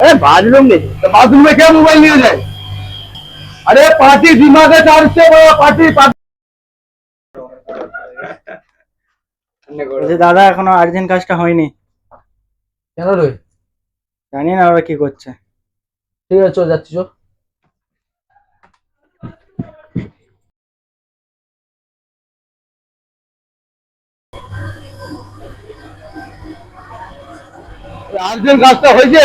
अरे बाथरूम में तो बाथरूम में क्या मोबाइल लिए जाए अरे पार्टी दिमाग है चार्ज से वो पार्टी पार्टी বলছি দাদা এখনো আর্জেন্ট কাজটা হয়নি কেন রে জানি না ওরা কি করছে ঠিক আছে চল যাচ্ছি চল আর্জেন্ট কাজটা হয়েছে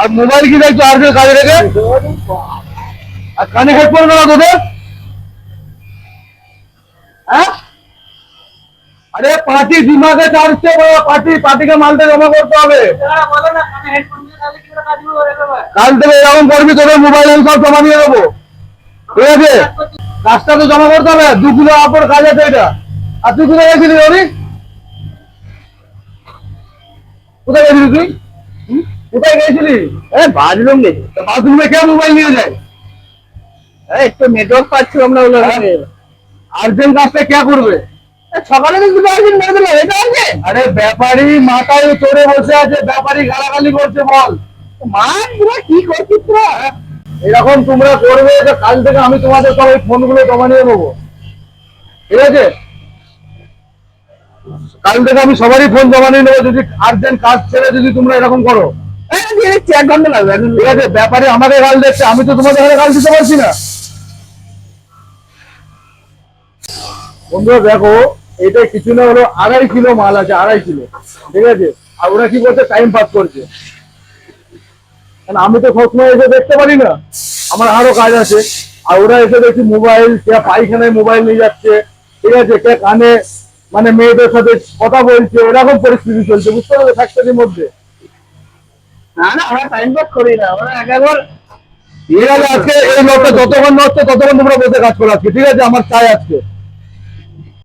আর মোবাইল কি দেখছ আর্জেন্ট কাজে রেখে? আর কানে হেডফোন না তোদের। হ্যাঁ? আরে পার্টি দিমাগে চার্জ পার্টি, পার্টিকে মালটা জমা করতে হবে। কাল থেকে এরকম করবি, তোদের মোবাইল আমি সব জমা দিয়ে দেবো। ঠিক আছে? কাজটা তো জমা করতে হবে। দু কিলো আপর কাজ আছে এটা। আর তুই কোথায় গেছিলি কোথায় গেছিলি তুই? কোথায় গেছিলি? বাথরুম গেছি। বাথরুমে কে মোবাইল নিয়ে যায়? একটু নেটওয়ার্ক পাচ্ছি না হ্যাঁ। ওগুলো আর্জেন্ট কাজটা কে করবে? সকালে কিন্তু আর্জেন্ট মেরে দিল এটা আছে আরে ব্যাপারি মাথায় চড়ে বসে আছে ব্যাপারি গালাগালি করছে বল। মান তোরা কি করছিস তোরা? এরকম তোমরা করবে কাল থেকে আমি তোমাদের সবাই ফোনগুলো জমা নিয়ে নেব। ঠিক আছে? কাল থেকে আমি সবারই ফোন জমা নিয়ে নেব যদি আর্জেন্ট কাজ ছেড়ে যদি তোমরা এরকম করো। হ্যাঁ এক ঘণ্টা লাগবে ঠিক আছে ব্যাপারে আমাকে দিচ্ছে আমি তো তোমাদের গাল দিতে পারছি না। বন্ধুরা দেখো এটা কিছু না হলো আড়াই কিলো মাল আছে আড়াই কিলো। ঠিক আছে? আর ওরা কি করছে? টাইম পাস করছে। আমি তো সবসময় এসে দেখতে পারি না। আমার আরও কাজ আছে। আর ওরা এসে দেখছি মোবাইল কে পায়খানায় মোবাইল নিয়ে যাচ্ছে। ঠিক আছে? কে কানে মানে মেয়েদের সাথে কথা বলছে এরকম পরিস্থিতি চলছে বুঝতে পারবে ফ্যাক্টরির মধ্যে। না না আমরা টাইম পাস করি না আমরা এক একবার আজকে এই লোকটা যতক্ষণ নষ্ট ততক্ষণ তোমরা বসে কাজ করো আজকে ঠিক আছে? আমার চাই আজকে।